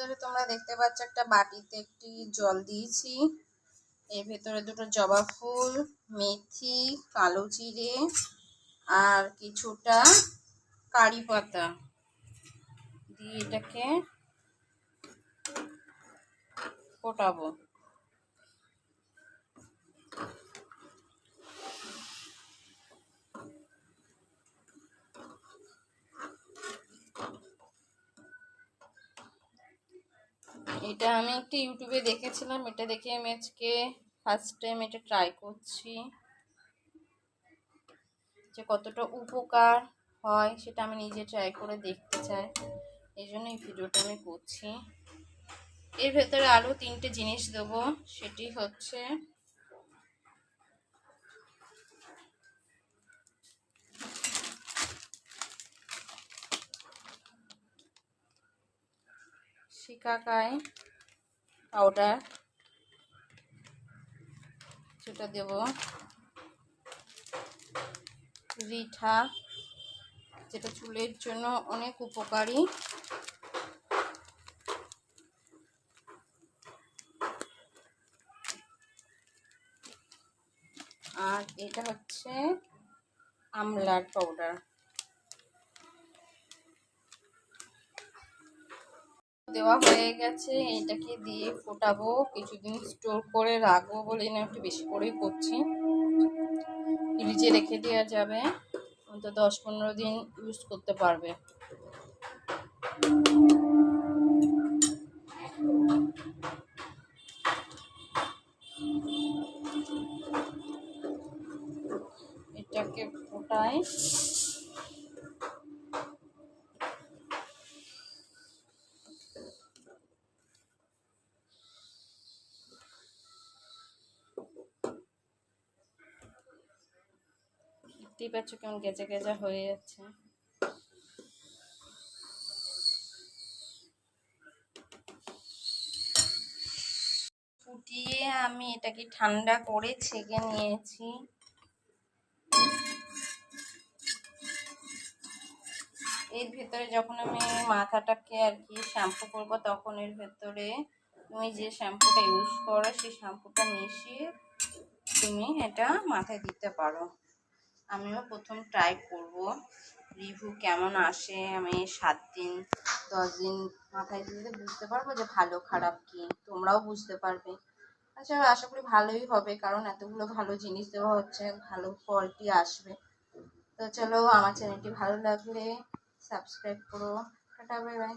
ভেতরে তোমরা দেখতে পাচ্ছ একটা বাটিতে একটি জল দিয়েছি। এর ভেতরে দুটো জবা ফুল, মেথি, কালো জিরে আর কিছুটা কারি পাতা দিয়ে এটাকে ফোটাবো। এটা আমি একটি ইউটিউবে দেখেছিলাম, এটা দেখে আমি আজকে ফার্স্ট টাইম এটা ট্রাই করছি। যে কতটা উপকার হয় সেটা আমি নিজে ট্রাই করে দেখতে চাই। এই জন্য এই ভিডিওটা আমি করছি। এর ভেতরে আরও তিনটে জিনিস দেবো, সেটি হচ্ছে শিকাকাই পাউডার সেটা দেব। রিঠা, যেটা চুলের জন্য অনেক উপকারী। আর এটা হচ্ছে আমলার পাউডার দেওয়া হয়ে গেছে। এটাকে দিয়ে ফোটাবো, কিছুদিন স্টোর করে রাখব বলে না, একটু বেশি করেই করছি। ফ্রিজে রেখে দেওয়া যাবে, অন্তত দশ পনেরো দিন ইউজ করতে পারবে। এটাকে ফোটাই। দেখতেই পাচ্ছ কেমন গেজা গেজা হয়ে যাচ্ছে? ফুটিয়ে আমি এটাকে ঠান্ডা করে ছেঁকে নিয়েছি। এর ভেতরে যখন আমি মাথাটাকে আর কি শ্যাম্পু করব, তখন এর ভেতরে তুমি যে শ্যাম্পুটা ইউজ করো, সেই শ্যাম্পুটা মিশিয়ে তুমি এটা মাথায় দিতে পারো। আমিও প্রথম ট্রাই করব। রিভিউ কেমন আসে? আমি সাত দিন, দশ দিন মাথায় দিলে বুঝতে পারব যে ভালো, খারাপ কি। তোমরাও বুঝতে পারবে। আচ্ছা আশা করি ভালোই হবে, কারণ এতগুলো ভালো জিনিস দেওয়া হচ্ছে, ভালো কোয়ালিটি আসবে। তো চলো, আমার চ্যানেলটি ভালো লাগলে সাবস্ক্রাইব করো। Tata bye bye